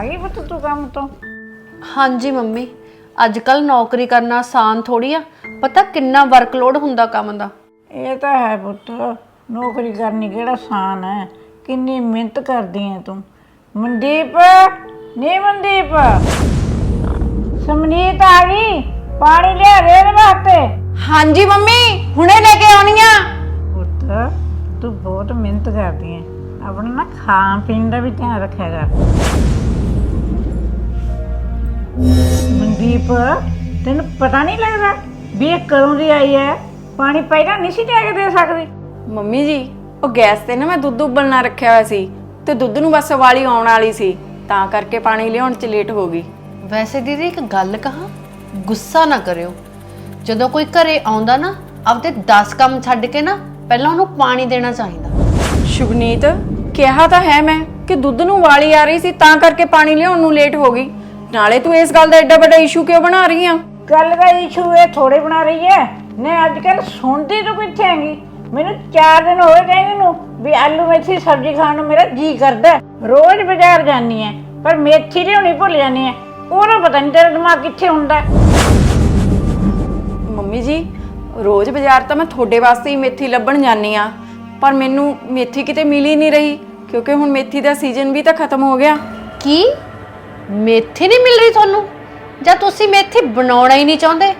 ਆ ਗਈ ਪੁੱਤ ਤੂੰ ਕੰਮ ਤੋਂ? ਹਾਂਜੀ ਮੰਮੀ ਅੱਜ ਕੱਲ ਨੌਕਰੀ ਕਰਨਾ ਆਸਾਨ ਥੋੜੀ ਆ ਪਤਾ ਕਿੰਨਾ ਵਰਕਲੋਡ ਹੁੰਦਾ ਕੰਮ ਦਾ? ਇਹ ਤਾਂ ਹੈ ਪੁੱਤ ਨੌਕਰੀ ਕਰਨੀ ਕਿਹੜਾ ਆਸਾਨ ਹੈ? ਕਿੰਨੀ ਮਿਹਨਤ ਕਰਦੀ ਹੈ ਤੂੰ। ਮਨਦੀਪ ਨੀ ਮਨਦੀਪ? ਸਮਨੀਤ ਆ ਗਈ ਪਾਣੀ ਲਿਆ ਦੇ ਇਹਦੇ ਵਾਸਤੇ। ਹਾਂਜੀ ਮੰਮੀ ਹੁਣੇ ਲੈ ਕੇ ਆਉਣੀ ਆ। ਪੁੱਤ ਤੂੰ ਬਹੁਤ ਮਿਹਨਤ ਕਰਦੀ ਹੈ ਆਪਣਾ ਨਾ ਖਾਣ ਪੀਣ ਦਾ ਵੀ ਧਿਆਨ ਰੱਖਿਆ ਕਰ। ਮਨਦੀਪ ਤੈਨੂੰ ਪਤਾ ਨਹੀਂ ਲੱਗਦਾ ਵੀ ਇਹ ਕਦੋਂ ਦੀ ਆਈ ਹੈ? ਪਾਣੀ ਪਹਿਲਾਂ ਨਹੀਂ ਸੀ ਕੇ ਦੇ ਸਕਦੀ। ਮੰਮੀ ਜੀ ਉਹ ਗੈਸ ਤੇ ਨਾ ਮੈਂ ਦੁੱਧ ਉਬਲਣਾ ਰੱਖਿਆ ਹੋਇਆ ਸੀ ਤੇ ਦੁੱਧ ਨੂੰ ਬਸ ਉਬਾਲੀ ਆਉਣ ਵਾਲੀ ਸੀ ਤਾਂ ਕਰਕੇ ਪਾਣੀ ਲਿਆਉਣ ਚ ਲੇਟ ਹੋ ਗਈ। ਵੈਸੇ ਦੀਦੀ ਇੱਕ ਗੱਲ ਕਹਾਂ? ਗੁੱਸਾ ਨਾ ਕਰਿਓ। ਜਦੋਂ ਕੋਈ ਘਰੇ ਆਉਂਦਾ ਨਾ ਆਪਦੇ 10 ਕੰਮ ਛੱਡ ਕੇ ਨਾ ਪਹਿਲਾਂ ਉਹਨੂੰ ਪਾਣੀ ਦੇਣਾ ਚਾਹੀਦਾ। ਸ਼ੁਭਨੀਤ ਕਿਹਾ ਤਾਂ ਹੈ ਮੈਂ ਕਿ ਦੁੱਧ ਨੂੰ ਉਬਾਲੀ ਆ ਰਹੀ ਸੀ ਤਾਂ ਕਰਕੇ ਪਾਣੀ ਲਿਆਉਣ ਨੂੰ ਲੇਟ ਹੋ ਗਈ। ਨਾਲੇ ਤੂੰ ਇਸ ਗੱਲ ਦਾ ਐਡਾ ਵੱਡਾ ਇਸ਼ੂ ਕਿਉਂ ਬਣਾ ਰਹੀ ਆ? ਗੱਲ ਦਾ ਇਸ਼ੂ ਇਹ ਥੋੜੇ ਬਣਾ ਰਹੀ ਹੈ। ਨੇ ਅੱਜ ਕੱਲ ਸੁਣਦੀ ਤੂੰ ਕਿੱਥੇ ਹੈਗੀ। ਮੈਨੂੰ 4 ਦਿਨ ਹੋਏ ਗਏ ਨੂੰ ਵੀ ਆਲੂ ਮੇਥੀ ਸਬਜ਼ੀ ਖਾਣ ਨੂੰ ਮੇਰਾ ਜੀ ਕਰਦਾ ਹੈ। ਰੋਜ਼ ਬਾਜ਼ਾਰ ਜਾਂਦੀ ਹੈ ਪਰ ਮੇਥੀ ਲਿਆਉਣੀ ਭੁੱਲ ਜਾਂਦੀ ਹੈ। ਉਹਨੂੰ ਪਤਾ ਨਹੀਂ ਤੇਰਾ ਦਿਮਾਗ ਕਿੱਥੇ ਹੁੰਦਾ ਹੈ। ਮੰਮੀ ਜੀ ਰੋਜ਼ ਬਾਜ਼ਾਰ ਤਾਂ ਮੈਂ ਤੁਹਾਡੇ ਵਾਸਤੇ ਹੀ ਮੇਥੀ ਲੱਭਣ ਜਾਂਦੀ ਆ ਪਰ ਮੈਨੂੰ ਮੇਥੀ ਕਿਤੇ ਮਿਲ ਹੀ ਨਹੀਂ ਰਹੀ ਕਿਉਂਕਿ ਹੁਣ ਮੇਥੀ ਦਾ ਸੀਜ਼ਨ ਵੀ ਤਾਂ ਖਤਮ ਹੋ ਗਿਆ। ਕੀ? ਮੇਥੀ ਨਹੀਂ ਮਿਲ ਰਹੀ ਤੁਹਾਨੂੰ? ਜਾਂ ਤੁਸੀਂ ਮੇਥੀ ਬਣਾਉਣਾ ਹੀ ਨਹੀਂ ਚਾਹੁੰਦੇ?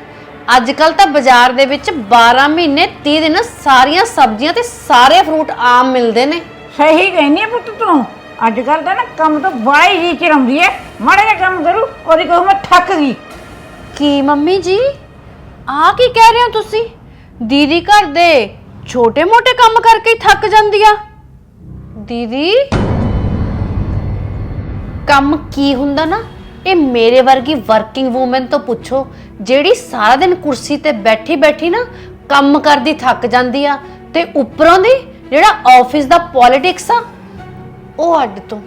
ਅੱਜ ਕੱਲ ਤਾਂ ਬਾਜ਼ਾਰ ਦੇ ਵਿੱਚ 12 ਮਹੀਨੇ 30 ਦਿਨ ਸਾਰੀਆਂ ਸਬਜ਼ੀਆਂ ਤੇ ਸਾਰੇ ਫਰੂਟ ਆਮ ਮਿਲਦੇ ਨੇ। ਸਹੀ ਕਹਿੰਦੀ ਹੈ ਪੁੱਤ ਤੂੰ। ਅੱਜ ਕੱਲ ਤਾਂ ਨਾ ਕੰਮ ਤੋਂ ਬਾਈ ਜੀ ਚਿਰਾਉਂਦੀ ਹੈ ਮਾੜੇ ਜਿਹਾ ਕੰਮ ਕਰੂ ਉਹਦੀ ਕਹੂ ਮੈਂ ਥੱਕ ਗਈ। ਕੀ ਮੰਮੀ ਜੀ? ਆ ਕੀ ਕਹਿ ਰਹੇ ਹੋ ਤੁਸੀਂ? ਦੀਦੀ ਘਰ ਦੇ ਛੋਟੇ-ਮੋਟੇ ਕੰਮ ਕਰਕੇ ਹੀ ਥੱਕ ਜਾਂਦੀ ਆ। ਦੀਦੀ? ਕੰਮ ਕੀ ਹੁੰਦਾ ਨਾ, ਇਹ ਮੇਰੇ ਵਰਗੀ ਵਰਕਿੰਗ ਔਮਨ ਤੋਂ ਪੁੱਛੋ, ਜਿਹੜੀ ਸਾਰਾ ਦਿਨ ਕੁਰਸੀ ਤੇ ਬੈਠੀ ਬੈਠੀ ਨਾ ਕੰਮ ਕਰਦੀ, ਥੱਕ ਜਾਂਦੀ ਆ, ਤੇ ਉੱਪਰੋਂ ਦੀ ਜਿਹੜਾ ਆਫਿਸ ਦਾ ਪੋਲਿਟਿਕਸ ਆ, ਉਹ ਅੱਡ ਤੋਂ।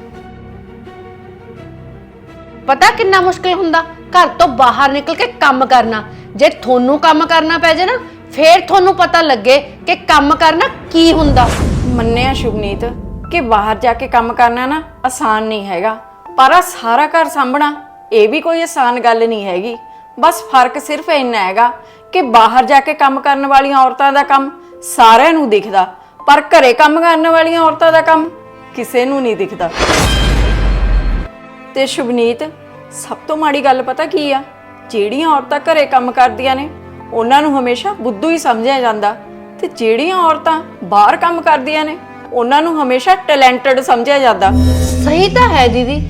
ਪਤਾ ਕਿੰਨਾ ਮੁਸ਼ਕਿਲ ਹੁੰਦਾ? ਘਰ ਤੋਂ ਬਾਹਰ ਨਿਕਲ ਕੇ ਕੰਮ ਕਰਨਾ। ਜੇ ਤੁਹਾਨੂੰ ਕੰਮ ਕਰਨਾ ਪੈ ਜੇ ਨਾ, ਫੇਰ ਤੁਹਾਨੂੰ ਪਤਾ ਲੱਗੇ ਕਿ ਕੰਮ ਕਰਨਾ ਕੀ ਹੁੰਦਾ। ਮੰਨਿਆ ਸ਼ੁਭਨੀਤ, ਕਿ ਬਾਹਰ ਜਾ ਕੇ ਕੰਮ ਕਰਨਾ ਨਾ ਆਸਾਨ ਨਹੀਂ ਹੈਗਾ। ਪਰ ਆ ਸਾਰਾ ਘਰ ਸੰਭਣਾ ਇਹ ਵੀ ਕੋਈ ਆਸਾਨ ਗੱਲ ਨਹੀਂ ਹੈਗੀ। ਬਸ ਫ਼ਰਕ ਸਿਰਫ ਇੰਨਾ ਹੈਗਾ ਕਿ ਬਾਹਰ ਜਾ ਕੇ ਕੰਮ ਕਰਨ ਵਾਲੀਆਂ ਔਰਤਾਂ ਦਾ ਕੰਮ ਸਾਰਿਆਂ ਨੂੰ ਦਿਖਦਾ, ਪਰ ਘਰੇ ਕੰਮ ਕਰਨ ਵਾਲੀਆਂ ਔਰਤਾਂ ਦਾ ਕੰਮ ਕਿਸੇ ਨੂੰ ਨਹੀਂ ਦਿਖਦਾ। ਤੇ ਸ਼ੁਭਨੀਤ, ਸਭ ਤੋਂ ਮਾੜੀ ਗੱਲ ਪਤਾ ਕੀ ਆ? ਜਿਹੜੀਆਂ ਔਰਤਾਂ ਘਰੇ ਕੰਮ ਕਰਦੀਆਂ ਨੇ, ਉਹਨਾਂ ਨੂੰ ਹਮੇਸ਼ਾ ਬੁੱਧੂ ਹੀ ਸਮਝਿਆ ਜਾਂਦਾ। ਤੇ ਜਿਹੜੀਆਂ ਔਰਤਾਂ ਬਾਹਰ ਕੰਮ ਕਰਦੀਆਂ ਨੇ, ਉਹਨਾਂ ਨੂੰ ਹਮੇਸ਼ਾ ਟੈਲੈਂਟਡ ਸਮਝਿਆ ਜਾਂਦਾ। ਸਹੀ ਤਾਂ ਹੈ ਦੀਦੀ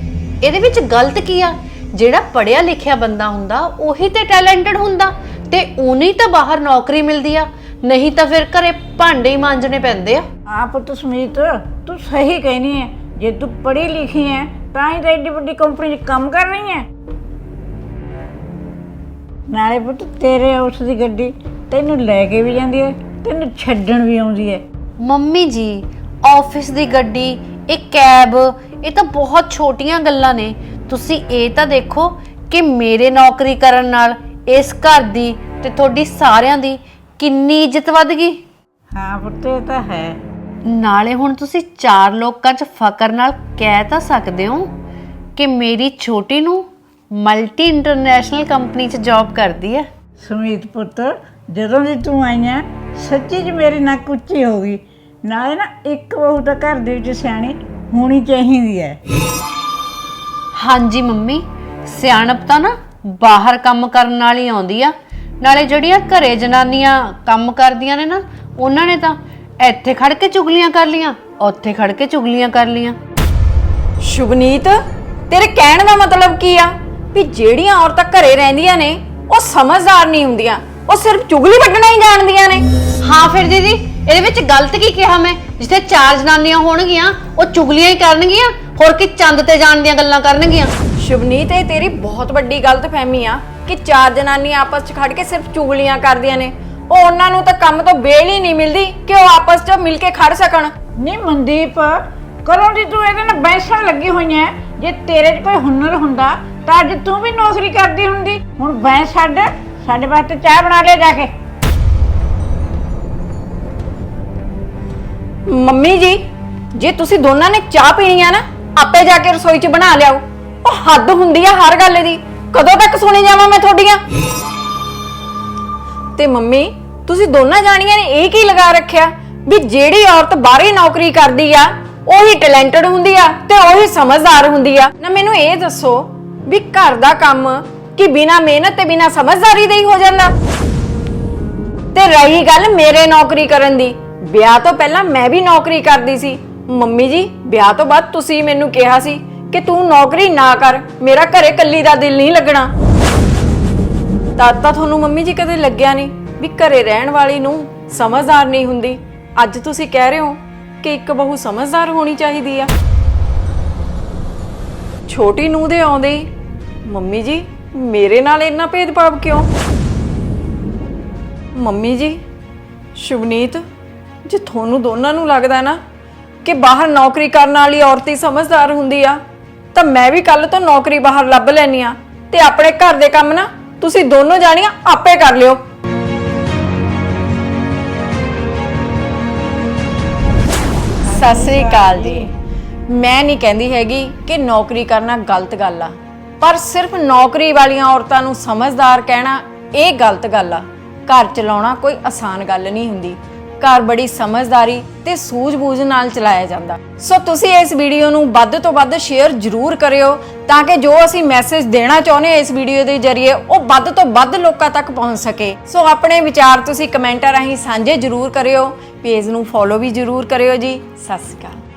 ਇਹਦੇ ਵਿੱਚ ਗਲਤ ਕੀ ਆ? ਜਿਹੜਾ ਪੜਿਆ ਲਿਖਿਆ ਬੰਦਾ ਹੁੰਦਾ ਉਹੀ ਤੇ ਟੈਲੈਂਟਡ ਹੁੰਦਾ। ਤੇ ਉਹਨੀ ਤਾਂ ਬਾਹਰ ਨੌਕਰੀ ਮਿਲਦੀ ਆ। ਨਹੀਂ ਤਾਂ ਫਿਰ ਘਰੇ ਭਾਂਡੇ ਹੀ ਮਾਂਜਣੇ ਪੈਂਦੇ ਆ। ਹਾਂ ਪੁੱਤ ਸਮੀਤ ਤੂੰ ਸਹੀ ਕਹਿਨੀ ਹੈ ਜੇ ਤੂੰ ਪੜ੍ਹੀ ਲਿਖੀ ਹੈ ਤਾਂ ਹੀ ਤਾਂ ਐਡੀ ਵੱਡੀ ਕੰਪਨੀ 'ਚ ਕੰਮ ਕਰ ਰਹੀ ਹੈ ਨਾਲੇ ਪੁੱਤ ਤੇਰੇ ਉਸ ਦੀ ਗੱਡੀ ਤੈਨੂੰ ਲੈ ਕੇ ਵੀ ਜਾਂਦੀ ਹੈ ਤੈਨੂੰ ਛੱਡਣ ਵੀ ਆਉਂਦੀ ਹੈ ਮੰਮੀ ਜੀ ਆਫਿਸ ਦੀ ਗੱਡੀ ਇਹ ਕੈਬ ਇਹ ਤਾਂ ਬਹੁਤ ਛੋਟੀਆਂ ਗੱਲਾਂ ਨੇ। ਤੁਸੀਂ ਇਹ ਤਾਂ ਦੇਖੋ ਕਿ ਮੇਰੇ ਨੌਕਰੀ ਕਰਨ ਨਾਲ ਇਸ ਘਰ ਦੀ ਤੇ ਤੁਹਾਡੀ ਸਾਰਿਆਂ ਦੀ ਕਿੰਨੀ ਇੱਜ਼ਤ ਵੱਧ ਗਈ। ਹਾਂ ਪੁੱਤ ਇਹ ਤਾਂ ਹੈ। ਨਾਲੇ ਹੁਣ ਤੁਸੀਂ ਚਾਰ ਲੋਕਾਂ 'ਚ ਫਕਰ ਨਾਲ ਕਹਿ ਤਾਂ ਸਕਦੇ ਹੋ ਕਿ ਮੇਰੀ ਛੋਟੀ ਨੂੰ ਮਲਟੀ ਇੰਟਰਨੈਸ਼ਨਲ ਕੰਪਨੀ 'ਚ ਜੌਬ ਕਰਦੀ ਹੈ। ਸਮੀਤ ਪੁੱਤ ਜਦੋਂ ਦੀ ਤੂੰ ਆਈ ਹੈ ਸੱਚੀ ਚ ਮੇਰੀ ਨੱਕ ਉੱਚੀ ਹੋ ਗਈ। ਨਾਲੇ ਨਾ ਇੱਕ ਬਹੂ ਤਾਂ ਘਰ ਦੇ ਵਿੱਚ ਸਿਆਣੀ ਹੋਣੀ ਚਾਹੀਦੀ ਹੈ। ਹਾਂਜੀ ਮੰਮੀ ਸਿਆਣਪ ਤਾਂ ਨਾ ਬਾਹਰ ਕੰਮ ਕਰਨ ਵਾਲੀ ਆਉਂਦੀ ਆ। ਨਾਲੇ ਜਿਹੜੀਆਂ ਘਰੇ ਜਨਾਨੀਆਂ ਕੰਮ ਕਰਦੀਆਂ ਨੇ ਨਾ ਉਹਨਾਂ ਨੇ ਤਾਂ ਇੱਥੇ ਖੜ ਕੇ ਚੁਗਲੀਆਂ ਕਰ ਲੀਆਂ ਉੱਥੇ ਖੜ ਕੇ ਚੁਗਲੀਆਂ ਕਰ ਲੀਆਂ। ਸ਼ੁਭਨੀਤ ਤੇਰੇ ਕਹਿਣ ਦਾ ਮਤਲਬ ਕੀ ਆ? ਵੀ ਜਿਹੜੀਆਂ ਔਰਤਾਂ ਘਰੇ ਰਹਿੰਦੀਆਂ ਨੇ ਉਹ ਸਮਝਦਾਰ ਨਹੀਂ ਹੁੰਦੀਆਂ। ਉਹ ਸਿਰਫ ਚੁਗਲੀ ਵੱਢਣਾ ਹੀ ਜਾਣਦੀਆਂ ਨੇ। ਹਾਂ ਫਿਰ ਦੀਦੀ ਇਹਦੇ ਵਿੱਚ ਗਲਤ ਕੀ ਕਿਹਾ ਮੈਂ? ਜਿੱਥੇ ਚਾਰ ਜਨਾਨੀਆਂ ਹੋਣਗੀਆਂ ਉਹ ਚੁਗਲੀਆਂ ਹੀ ਕਰਨਗੀਆਂ ਹੋਰ ਕੀ ਚੰਦ ਤੇ ਜਾਣ ਦੀਆਂ ਗੱਲਾਂ ਕਰਨਗੀਆਂ। ਸ਼ੁਭਨੀਤ ਇਹ ਤੇਰੀ ਬਹੁਤ ਵੱਡੀ ਗਲਤਫਹਿਮੀ ਆ ਕਿ ਚਾਰ ਜਨਾਨੀਆਂ ਆਪਸ 'ਚ ਖੜ ਕੇ ਸਿਰਫ ਚੁਗਲੀਆਂ ਕਰਦੀਆਂ ਨੇ। ਉਹ ਉਹਨਾਂ ਨੂੰ ਤਾਂ ਕੰਮ ਤੋਂ ਬੇਲ ਹੀ ਨਹੀਂ ਮਿਲਦੀ ਕਿ ਉਹ ਆਪਸ 'ਚ ਮਿਲ ਕੇ ਖੜ ਸਕਣ। ਨਹੀਂ ਮਨਦੀਪ ਕਦੋਂ ਦੀ ਤੂੰ ਇਹਦੇ ਨਾਲ ਬੈਸਣ ਲੱਗੀ ਹੋਈ ਹੈ ਜੇ ਤੇਰੇ 'ਚ ਕੋਈ ਹੁਨਰ ਹੁੰਦਾ ਤਾਂ ਅੱਜ ਤੂੰ ਵੀ ਨੌਕਰੀ ਕਰਦੀ ਹੁੰਦੀ। ਹੁਣ ਬੈਂਸ ਛੱਡ ਸਾਡੇ ਵਾਸਤੇ ਚਾਹ ਬਣਾ ਲੈ ਜਾ ਕੇ। ਮੰਮੀ ਜੀ, ਜੇ ਤੁਸੀਂ ਦੋਨਾਂ ਨੇ ਚਾਹ ਪੀਣੀ ਆ ਨਾ, ਆਪੇ ਜਾ ਕੇ ਰਸੋਈ 'ਚ ਬਣਾ ਲਿਆਓ। ਉਹ ਹੱਦ ਹੁੰਦੀ ਆ ਹਰ ਗੱਲ ਦੀ। ਕਦੋਂ ਤੱਕ ਸੁਣੀ ਜਾਵਾਂ ਮੈਂ ਤੁਹਾਡੀਆਂ? ਤੇ ਮੰਮੀ, ਤੁਸੀਂ ਦੋਨਾਂ ਜਾਣੀਆਂ ਨੇ ਇਹ ਕੀ ਲਗਾ ਰੱਖਿਆ ਵੀ ਜਿਹੜੀ ਔਰਤ ਬਾਹਰੀ ਨੌਕਰੀ ਕਰਦੀ ਆ, ਉਹੀ ਟੈਲੈਂਟਡ ਹੁੰਦੀ ਆ ਤੇ ਉਹੀ ਸਮਝਦਾਰ ਹੁੰਦੀ ਆ। ਨਾ ਮੈਨੂੰ ਇਹ ਦੱਸੋ ਵੀ ਘਰ ਦਾ ਕੰਮ ਕਿ ਬਿਨਾ ਮਿਹਨਤ ਤੇ ਬਿਨਾ ਸਮਝਦਾਰੀ ਦੇ ਹੀ ਹੋ ਜਾਂਦਾ? ਤੇ ਰਹੀ ਗੱਲ ਮੇਰੇ ਨੌਕਰੀ ਕਰਨ ਦੀ। ਵਿਆਹ ਤੋਂ ਪਹਿਲਾਂ ਮੈਂ ਵੀ ਨੌਕਰੀ ਕਰਦੀ ਸੀ। ਮੰਮੀ ਜੀ, ਵਿਆਹ ਤੋਂ ਬਾਅਦ ਤੁਸੀਂ ਮੈਨੂੰ ਕਿਹਾ ਸੀ ਕਿ ਤੂੰ ਨੌਕਰੀ ਨਾ ਕਰ, ਮੇਰਾ ਘਰੇ ਕੱਲੀ ਦਾ ਦਿਲ ਨਹੀਂ ਲੱਗਣਾ। ਤਦ ਤਾਂ ਤੁਹਾਨੂੰ ਮੰਮੀ ਜੀ ਕਦੇ ਲੱਗਿਆ ਨਹੀਂ ਵੀ ਘਰੇ ਰਹਿਣ ਵਾਲੀ ਨੂੰ ਸਮਝਦਾਰ ਨਹੀਂ ਹੁੰਦੀ। ਅੱਜ ਤੁਸੀਂ ਕਹਿ ਰਹੇ ਹੋ ਕਿ ਇੱਕ ਬਹੂ ਸਮਝਦਾਰ ਹੋਣੀ ਚਾਹੀਦੀ ਆ। ਛੋਟੀ ਨੂੰ ਦੇ ਆਉਂਦੇ ਮੰਮੀ ਜੀ, ਮੇਰੇ ਨਾਲ ਇੰਨਾ ਭੇਦਭਾਵ ਕਿਉਂ? ਮੰਮੀ ਜੀ, ਸ਼ੁਭਨੀਤ ਜੇ ਤੁਹਾਨੂੰ ਦੋਨਾਂ ਨੂੰ ਲੱਗਦਾ ਨਾ ਕਿ ਬਾਹਰ ਨੌਕਰੀ ਕਰਨ ਵਾਲੀ ਔਰਤ ਹੀ ਸਮਝਦਾਰ ਹੁੰਦੀ ਆ, ਤਾਂ ਮੈਂ ਵੀ ਕੱਲ ਤੋਂ ਨੌਕਰੀ ਬਾਹਰ ਲੱਭ ਲੈਣੀ ਆ ਤੇ ਆਪਣੇ ਘਰ ਦੇ ਕੰਮ ਨਾ ਤੁਸੀਂ ਦੋਨੋਂ ਜਾਣੀਆਂ ਆਪੇ ਕਰ ਲਿਓ। ਸਤਿ ਸ੍ਰੀ ਅਕਾਲ ਜੀ। ਮੈਂ ਨਹੀਂ ਕਹਿੰਦੀ ਹੈਗੀ ਕਿ ਨੌਕਰੀ ਕਰਨਾ ਗਲਤ ਗੱਲ ਆ, ਪਰ ਸਿਰਫ ਨੌਕਰੀ ਵਾਲੀਆਂ ਔਰਤਾਂ ਨੂੰ ਸਮਝਦਾਰ ਕਹਿਣਾ ਇਹ ਗਲਤ ਗੱਲ ਆ। ਘਰ ਚਲਾਉਣਾ ਕੋਈ ਆਸਾਨ ਗੱਲ ਨਹੀਂ ਹੁੰਦੀ। ਘਰ ਬੜੀ ਸਮਝਦਾਰੀ ਤੇ ਸੂਝ-ਬੂਝ ਨਾਲ ਚਲਾਇਆ ਜਾਂਦਾ। ਸੋ ਤੁਸੀਂ ਇਸ ਵੀਡੀਓ ਨੂੰ ਵੱਧ ਤੋਂ ਵੱਧ ਸ਼ੇਅਰ ਜ਼ਰੂਰ ਕਰਿਓ ਤਾਂ ਕਿ ਜੋ ਅਸੀਂ ਮੈਸੇਜ ਦੇਣਾ ਚਾਹੁੰਦੇ ਹਾਂ ਇਸ ਵੀਡੀਓ ਦੇ ਜ਼ਰੀਏ, ਉਹ ਵੱਧ ਤੋਂ ਵੱਧ ਲੋਕਾਂ ਤੱਕ ਪਹੁੰਚ ਸਕੇ। ਸੋ ਆਪਣੇ ਵਿਚਾਰ ਤੁਸੀਂ ਕਮੈਂਟਾਂ ਰਾਹੀਂ ਸਾਂਝੇ ਜ਼ਰੂਰ ਕਰਿਓ। ਪੇਜ ਨੂੰ ਫੋਲੋ ਵੀ ਜ਼ਰੂਰ ਕਰਿਓ ਜੀ। ਸਤਿ ਸ਼੍ਰੀ ਅਕਾਲ।